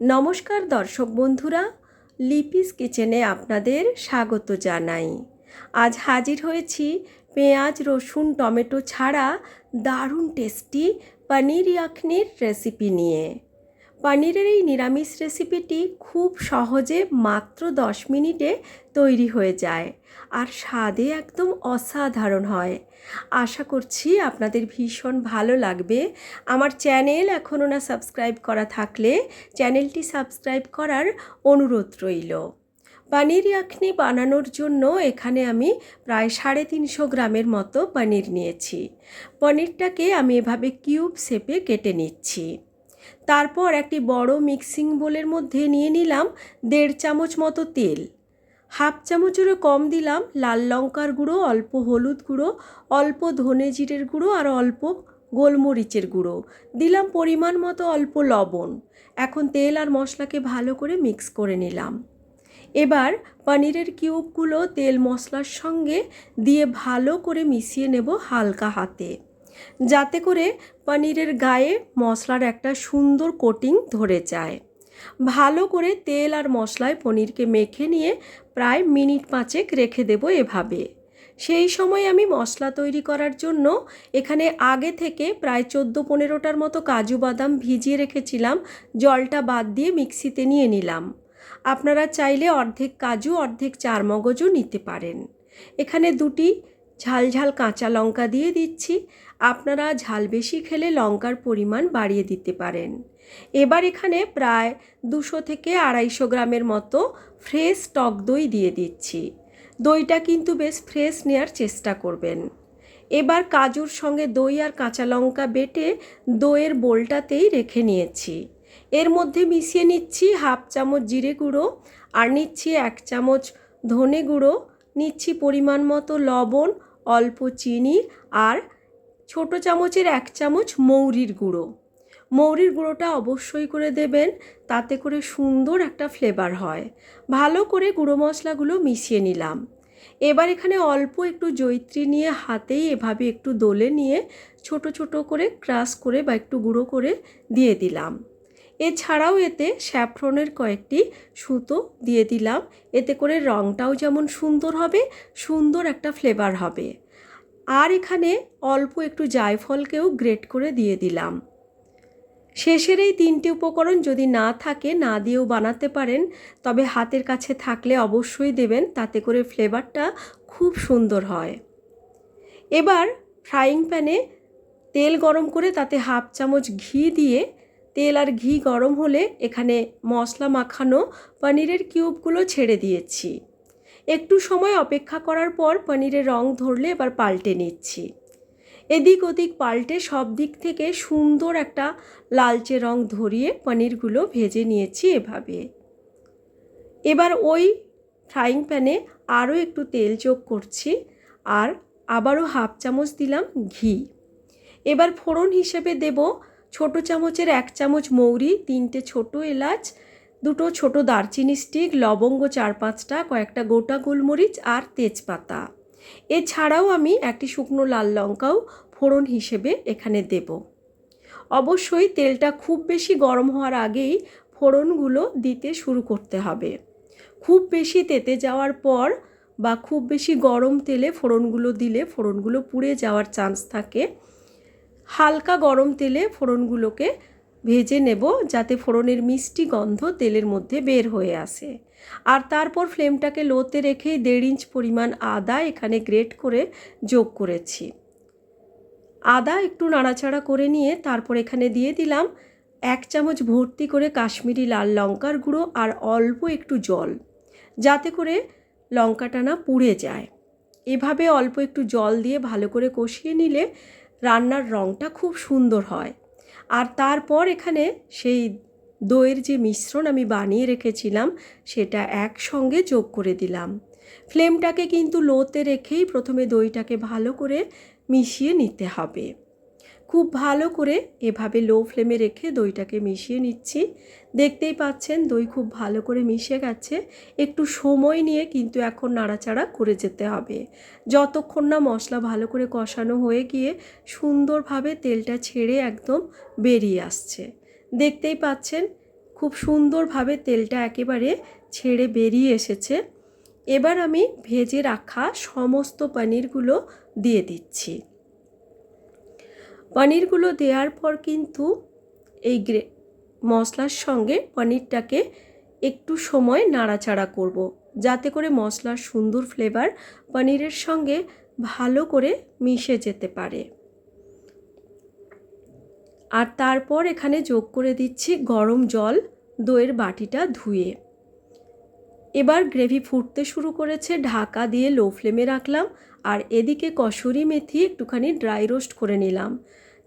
নমস্কার দর্শক বন্ধুরা, লিপিস কিচেনে আপনাদের স্বাগত জানাই। আজ হাজির হয়েছি পেঁয়াজ, রসুন, টমেটো ছাড়া দারুণ টেস্টি পনির ইয়াখনির রেসিপি নিয়ে। পনিরের এই নিরামিষ রেসিপিটি খুব সহজে মাত্র দশ মিনিটে তৈরি হয়ে যায় আর স্বাদে একদম অসাধারণ হয়। আশা করছি আপনাদের ভীষণ ভালো লাগবে। আমার চ্যানেল এখনও না সাবস্ক্রাইব করা থাকলে চ্যানেলটি সাবস্ক্রাইব করার অনুরোধ রইল। পনির ইয়াখনি বানানোর জন্য এখানে আমি প্রায় সাড়ে তিনশো গ্রামের মতো পনির নিয়েছি। পনিরটাকে আমি এভাবে কিউব শেপে কেটে নিচ্ছি। তারপর একটি বড় মিক্সিং বোলের মধ্যে নিয়ে নিলাম দেড় চামচ মতো তেল। হাফ চামচেরও কম দিলাম লাল লঙ্কার গুঁড়ো, অল্প হলুদ গুঁড়ো, অল্প ধনে জিরের গুঁড়ো আর অল্প গোলমরিচের গুঁড়ো। দিলাম পরিমাণ মতো অল্প লবণ। এখন তেল আর মশলাকে ভালো করে মিক্স করে নিলাম। এবার পনিরের কিউবগুলো তেল মশলার সঙ্গে দিয়ে ভালো করে মিশিয়ে নেব হালকা হাতে। যাতে করে পনিরের গায়ে মশলার একটা সুন্দর কোটিং ধরে যায়। ভালো করে তেল আর মশলায় পনিরকে মেখে নিয়ে প্রায় মিনিট পাঁচেক রেখে দেব এভাবে। সেই সময় আমি মশলা তৈরি করার জন্য এখানে আগে থেকে প্রায় চোদ্দ পনেরোটার মতো কাজু বাদাম ভিজিয়ে রেখেছিলাম, জলটা বাদ দিয়ে মিক্সিতে নিয়ে নিলাম। আপনারা চাইলে অর্ধেক কাজু, অর্ধেক চারমগজও নিতে পারেন। এখানে দুটি ঝাল ঝাল কাঁচা লঙ্কা দিয়ে দিচ্ছি। আপনারা ঝাল বেশি খেলে লঙ্কার পরিমাণ বাড়িয়ে দিতে পারেন। এবার এখানে প্রায় দুশো থেকে আড়াইশো গ্রামের মতো ফ্রেশ টক দই দিয়ে দিচ্ছি। দইটা কিন্তু বেশ ফ্রেশ নেওয়ার চেষ্টা করবেন। এবার কাজুর সঙ্গে দই আর কাঁচা লঙ্কা বেটে দইয়ের বোলটাতেই রেখে নিয়েছি। এর মধ্যে মিশিয়ে নিচ্ছি হাফ চামচ জিরে গুঁড়ো আর নিচ্ছি এক চামচ ধনে গুঁড়ো। নিচ্ছি পরিমাণ মতো লবণ অল্প চিনি আর ছোট চামচের এক চামচ মৌরির গুঁড়ো। মৌরির গুঁড়োটা অবশ্যই করে দেবেন, তাতে করে সুন্দর একটা ফ্লেভার হয়। ভালো করে গুঁড়ো মশলাগুলো মিশিয়ে নিলাম। এবার এখানে অল্প একটু জৈত্রী নিয়ে হাতেই এভাবে একটু দোলে নিয়ে ছোট ছোট করে ক্রাশ করে বা একটু গুঁড়ো করে দিয়ে দিলাম। এছাড়াও এতে স্যাফ্রনের কয়েকটি সুতো দিয়ে দিলাম। এতে করে রঙটাও যেমন সুন্দর হবে, সুন্দর একটা ফ্লেভার হবে। আর এখানে অল্প একটু জায়ফলকেও গ্রেট করে দিয়ে দিলাম। শেষের এই তিনটি উপকরণ যদি না থাকে, না দিয়েও বানাতে পারেন, তবে হাতের কাছে থাকলে অবশ্যই দেবেন, তাতে করে ফ্লেভারটা খুব সুন্দর হয়। এবার ফ্রাইং প্যানে তেল গরম করে তাতে হাফ চামচ ঘি দিয়ে তেল আর ঘি গরম হলে এখানে মশলা মাখানো পনিরের কিউবগুলো ছেড়ে দিয়েছি। একটু সময় অপেক্ষা করার পর পনিরের রং ধরলে এবার পাল্টে নিচ্ছি। এদিক ওদিক পাল্টে সব দিক থেকে সুন্দর একটা লালচে রং ধরিয়ে পনিরগুলো ভেজে নিয়েছি এভাবে। এবার ওই ফ্রাইং প্যানে আরও একটু তেল যোগ করছি আর আবারও হাফ চামচ দিলাম ঘি। এবার ফোড়ন হিসেবে দেব ছোট চামচের এক চামচ মৌরি, তিনটে ছোট এলাচ, দুটো ছোট দারচিনি স্টিক, লবঙ্গ চার পাঁচটা, কয়েকটা গোটা গোলমরিচ আর তেজপাতা। এছাড়াও আমি একটি শুকনো লাল লঙ্কাও ফোড়ন হিসেবে এখানে দেব। অবশ্যই তেলটা খুব বেশি গরম হওয়ার আগেই ফোড়নগুলো দিতে শুরু করতে হবে। খুব বেশি তেতে যাওয়ার পর বা খুব বেশি গরম তেলে ফোড়নগুলো দিলে ফোড়নগুলো পুড়ে যাওয়ার চান্স থাকে। হালকা গরম তেলে ফোড়নগুলোকে ভেজে নেব যাতে ফোড়নের মিষ্টি গন্ধ তেলের মধ্যে বের হয়ে আসে। আর তারপর ফ্লেমটাকে লোতে রেখেই দেড় ইঞ্চ পরিমাণ আদা এখানে গ্রেট করে যোগ করেছি। আদা একটু নাড়াচাড়া করে নিয়ে তারপর এখানে দিয়ে দিলাম এক চামচ ভর্তি করে কাশ্মীরি লাল লঙ্কার গুঁড়ো আর অল্প একটু জল, যাতে করে লঙ্কাটা না পুড়ে যায়। এভাবে অল্প একটু জল দিয়ে ভালো করে কষিয়ে নিলে রান্নার রঙটা খুব সুন্দর হয়। আর তারপর এখানে সেই দইয়ের যে মিশ্রণ আমি বানিয়ে রেখেছিলাম, সেটা একসঙ্গে যোগ করে দিলাম। ফ্লেমটাকে কিন্তু লোতে রেখেই প্রথমে দইটাকে ভালো করে মিশিয়ে নিতে হবে। খুব ভালো করে এভাবে লো ফ্লেমে রেখে দইটাকে মিশিয়ে নিচ্ছি। দেখতেই পাচ্ছেন, দই খুব ভালো করে মিশে গেছে। একটু সময় নিয়ে কিন্তু এখন নাড়াচাড়া করে যেতে হবে। যতক্ষণ না মশলা ভালো করে কষানো হয়ে গিয়ে সুন্দরভাবে তেলটা ছেড়ে একদম বেরিয়ে আসছে। দেখতেই পাচ্ছেন, খুব সুন্দরভাবে তেলটা একেবারে ছেড়ে বেরিয়ে এসেছে। এবার আমি ভেজে রাখা সমস্ত পনিরগুলো দিয়ে দিচ্ছি। পনিরগুলো দেওয়ার পর কিন্তু এই গ্রে মশলার সঙ্গে পনিরটাকে একটু সময় নাড়াচাড়া করব। যাতে করে মশলার সুন্দর ফ্লেভার পনিরের সঙ্গে ভালো করে মিশে যেতে পারে। আর তারপর এখানে যোগ করে দিচ্ছি গরম জল, দইয়ের বাটিটা ধুয়ে। এবার গ্রেভি ফুটতে শুরু করেছে, ঢাকা দিয়ে লো ফ্লেমে রাখলাম। আর এদিকে কসুরি মেথি একটুখানি ড্রাই রোস্ট করে নিলাম।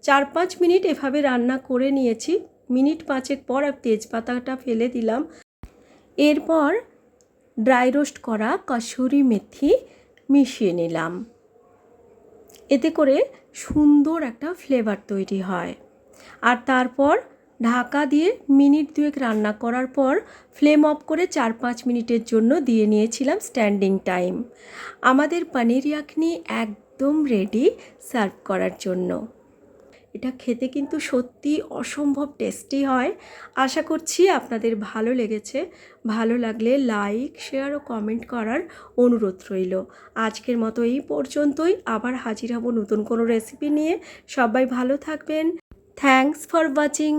চার পাঁচ মিনিট এভাবে রান্না করে নিয়েছি। মিনিট পাঁচেক পর আর তেজপাতাটা ফেলে দিলাম। এরপর ড্রাই রোস্ট করা কসুরি মেথি মিশিয়ে নিলাম। এতে করে সুন্দর একটা ফ্লেভার তৈরি হয়। আর তারপর ঢাকা দিয়ে মিনিট দুয়েক রান্না করার পর ফ্লেম অফ করে চার পাঁচ মিনিটের জন্য দিয়ে নিয়েছিলাম স্ট্যান্ডিং টাইম। আমাদের পনির ইয়াখনি একদম রেডি সার্ভ করার জন্য। এটা খেতে কিন্তু সত্যি অসম্ভব টেস্টি হয়। আশা করছি আপনাদের ভালো লেগেছে। ভালো লাগলে লাইক, শেয়ার ও কমেন্ট করার অনুরোধ রইল। আজকের মতো এই পর্যন্তই। আবার হাজির হব নতুন কোনো রেসিপি নিয়ে। সবাই ভালো থাকবেন। Thanks for watching.